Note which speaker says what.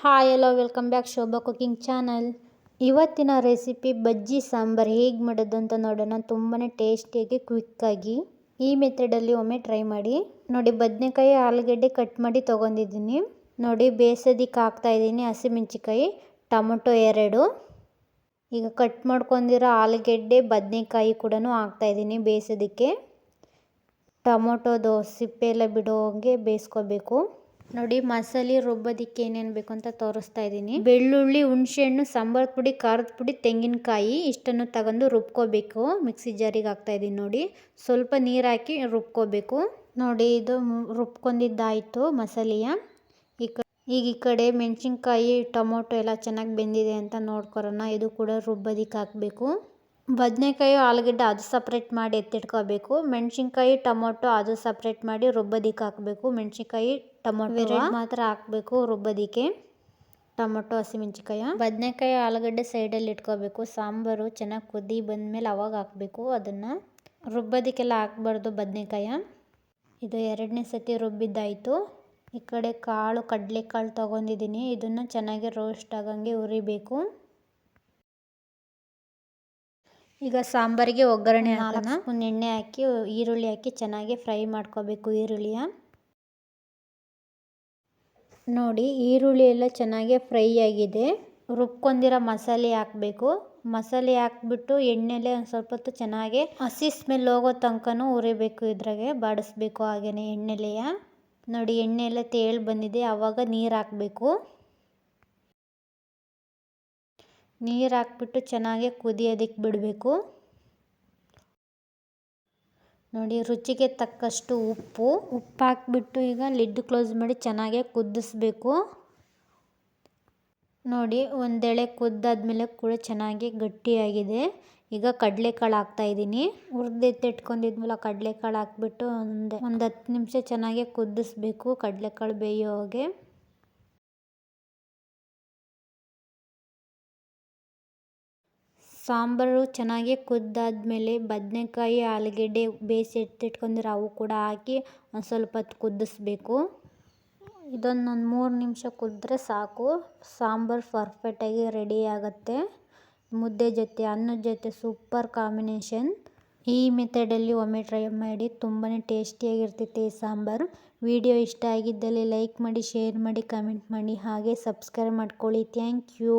Speaker 1: Hi hello welcome back Shobha cooking channel ಇವತ್ತಿನ recipe bajji sambar ಹೇಗೆ ಮಾಡೋದು ಅಂತ ನೋಡೋಣ. ತುಂಬಾ ಟೇಸ್ಟಿಯಾಗಿ ಕ್ವಿಕ್ಕಾಗಿ ಈ ಮೆಥಡಲ್ಲಿ ಒಮ್ಮೆ ಟ್ರೈ ಮಾಡಿ. ನೋಡಿ, ಬದನೆಕಾಯಿ ಆಲೂಗಡ್ಡೆ ಕಟ್ ಮಾಡಿ ತೊಗೊಂಡಿದ್ದೀನಿ. ನೋಡಿ, ಬೇಸೋದಿಕ್ಕೆ ಹಾಕ್ತಾ ಇದ್ದೀನಿ ಹಸಿಮೆಣ್ಸಿಕಾಯಿ ಟೊಮೊಟೊ ಎರಡು. ಈಗ ಕಟ್ ಮಾಡ್ಕೊಂಡಿರೋ ಆಲೂಗೆಡ್ಡೆ, ಬದನೆಕಾಯಿ ಕೂಡ ಹಾಕ್ತಾಯಿದ್ದೀನಿ ಬೇಯಿಸೋದಕ್ಕೆ ಟೊಮೊಟೊದು ಸಿಪ್ಪೆ ಎಲ್ಲ ಬಿಡೋ ಹಾಗೆ ಬೇಯಿಸ್ಕೋಬೇಕು. ನೋಡಿ, ಮಸಾಲೆ ರುಬ್ಬೋದಿಕ್ಕೆ ಏನೇನು ಬೇಕು ಅಂತ ತೋರಿಸ್ತಾ ಇದ್ದೀನಿ. ಬೆಳ್ಳುಳ್ಳಿ, ಹುಣಸೆಹಣ್ಣು, ಸಾಂಬಾರು ಪುಡಿ, ಖಾರದ ಪುಡಿ, ತೆಂಗಿನಕಾಯಿ, ಇಷ್ಟನ್ನು ತಗೊಂಡು ರುಬ್ಕೋಬೇಕು. ಮಿಕ್ಸಿ ಜಾರಿಗೆ ಹಾಕ್ತಾ ಇದ್ದೀನಿ ನೋಡಿ. ಸ್ವಲ್ಪ ನೀರು ಹಾಕಿ ರುಬ್ಕೋಬೇಕು. ನೋಡಿ, ಇದು ರುಬ್ಕೊಂಡಿದ್ದಾಯಿತು ಮಸಾಲೆಯ. ಈಗ ಈ ಕಡೆ ಮೆಣಸಿನ್ಕಾಯಿ, ಟೊಮೊಟೊ ಎಲ್ಲ ಚೆನ್ನಾಗಿ ಬೆಂದಿದೆ ಅಂತ ನೋಡ್ಕೊರೋಣ ಇದು ಕೂಡ ರುಬ್ಬೋದಿಕ್ಕೆ ಹಾಕಬೇಕು. ಬದನೆಕಾಯಿ ಆಲೂಗಡ್ಡೆ ಅದು ಸಪ್ರೇಟ್ ಮಾಡಿ ಎತ್ತಿಟ್ಕೋಬೇಕು. ಮೆಣಸಿನ್ಕಾಯಿ ಟೊಮೊಟೊ ಅದು ಸಪ್ರೇಟ್ ಮಾಡಿ ರುಬ್ಬೋದಿಕ್ಕೆ ಹಾಕಬೇಕು. ಮೆಣಸಿನ್ಕಾಯಿ ಟೊಮೊಟೊ ಎರಡು ಮಾತ್ರ ಹಾಕಬೇಕು ರುಬ್ಬೋದಿಕ್ಕೆ. ಟೊಮೊಟೊ ಹಸಿಮೆಣ್ಸಿನ್ಕಾಯಿ. ಬದನೆಕಾಯಿ ಆಲೂಗಡ್ಡೆ ಸೈಡಲ್ಲಿ ಇಟ್ಕೋಬೇಕು. ಸಾಂಬಾರು ಚೆನ್ನಾಗಿ ಕುದಿ ಬಂದಮೇಲೆ ಅವಾಗ ಹಾಕಬೇಕು. ಅದನ್ನು ರುಬ್ಬೋದಿಕ್ಕೆಲ್ಲ ಹಾಕ್ಬಾರ್ದು ಬದನೆಕಾಯ. ಇದು ಎರಡನೇ ಸತಿ ರುಬ್ಬಿದ್ದಾಯಿತು. ಈ ಕಡೆ ಕಾಳು ಕಡಲೆಕಾಳು ತೊಗೊಂಡಿದ್ದೀನಿ. ಇದನ್ನು ಚೆನ್ನಾಗಿ ರೋಸ್ಟ್ ಆಗಂಗೆ ಹುರಿಬೇಕು. ಈಗ ಸಾಂಬಾರಿಗೆ ಒಗ್ಗರಣೆ ಹಾಕೋಣ. ಒಂದು ಎಣ್ಣೆ ಹಾಕಿ, ಈರುಳ್ಳಿ ಹಾಕಿ ಚೆನ್ನಾಗಿ ಫ್ರೈ ಮಾಡ್ಕೋಬೇಕು ಈರುಳ್ಳಿಯ. ನೋಡಿ, ಈರುಳ್ಳಿ ಎಲ್ಲ ಚೆನ್ನಾಗಿ ಫ್ರೈ ಆಗಿದೆ. ರುಬ್ಕೊಂಡಿರೋ ಮಸಾಲೆ ಹಾಕಬೇಕು. ಮಸಾಲೆ ಹಾಕ್ಬಿಟ್ಟು ಎಣ್ಣೆಲೆ ಒಂದು ಸ್ವಲ್ಪ ಹೊತ್ತು ಚೆನ್ನಾಗಿ ಹಸಿ ಸ್ಮೆಲ್ ಹೋಗೋ ತನಕನೂ ಉರಿಬೇಕು ಇದ್ರಾಗೆ, ಬಾಡಿಸ್ಬೇಕು ಹಾಗೆಯೇ ಎಣ್ಣೆಲೆಯ. ನೋಡಿ, ಎಣ್ಣೆ ಎಲ್ಲ ತೇಳು ಬಂದಿದೆ ಆವಾಗ ನೀರು ಹಾಕಬೇಕು. ನೀರು ಹಾಕ್ಬಿಟ್ಟು ಚೆನ್ನಾಗಿ ಕುದಿಯೋದಕ್ಕೆ ಬಿಡಬೇಕು. ನೋಡಿ, ರುಚಿಗೆ ತಕ್ಕಷ್ಟು ಉಪ್ಪು. ಉಪ್ಪು ಹಾಕ್ಬಿಟ್ಟು ಈಗ ಲಿಡ್ ಕ್ಲೋಸ್ ಮಾಡಿ ಚೆನ್ನಾಗೆ ಕುದಿಸ್ಬೇಕು. ನೋಡಿ, ಒಂದೆಳೆ ಕುದ್ದಾದ್ಮೇಲೆ ಕೂಡ ಚೆನ್ನಾಗಿ ಗಟ್ಟಿಯಾಗಿದೆ. ಈಗ ಕಡಲೆಕಾಳು ಹಾಕ್ತಾಯಿದ್ದೀನಿ ಹುರಿದೆತ್ತಿಟ್ಕೊಂಡಿದ್ಮೇಲೆ ಕಡಲೆಕಾಳು ಹಾಕ್ಬಿಟ್ಟು ಒಂದು ಒಂದು ಹತ್ತು ನಿಮಿಷ ಚೆನ್ನಾಗಿ ಕುದಿಸ್ಬೇಕು ಕಡಲೆಕಾಳು ಬೇಯೋ ಸಾಂಬಾರು ಚೆನ್ನಾಗಿ ಕುದ್ದಾದ್ಮೇಲೆ ಬದನೇಕಾಯಿ, ಆಲೂಗೆಡ್ಡೆ ಬೇಯಿಸಿ ಎತ್ತಿಟ್ಕೊಂಡಿರೋ ಅವು ಕೂಡ ಹಾಕಿ ಒಂದು ಸ್ವಲ್ಪ ಹೊತ್ತು ಕುದಿಸ್ಬೇಕು. ಇದೊಂದೊಂದು ಮೂರು ನಿಮಿಷ ಕುದ್ರೆ ಸಾಕು. ಸಾಂಬಾರು ಪರ್ಫೆಕ್ಟಾಗಿ ರೆಡಿ ಆಗುತ್ತೆ. ಮುದ್ದೆ ಜೊತೆ, ಅನ್ನದ ಜೊತೆ ಸೂಪರ್ ಕಾಂಬಿನೇಷನ್ ಈ ಮೆಥಡಲ್ಲಿ ಒಮ್ಮೆ ಟ್ರೈ ಮಾಡಿ ತುಂಬಾ ಟೇಸ್ಟಿಯಾಗಿರ್ತೈತೆ ಈ ಸಾಂಬಾರು. ವಿಡಿಯೋ ಇಷ್ಟ ಆಗಿದ್ದಲ್ಲಿ ಲೈಕ್ ಮಾಡಿ ಶೇರ್ ಮಾಡಿ ಕಮೆಂಟ್ ಮಾಡಿ, ಹಾಗೆ ಸಬ್ಸ್ಕ್ರೈಬ್ ಮಾಡ್ಕೊಳ್ಳಿ. Thank you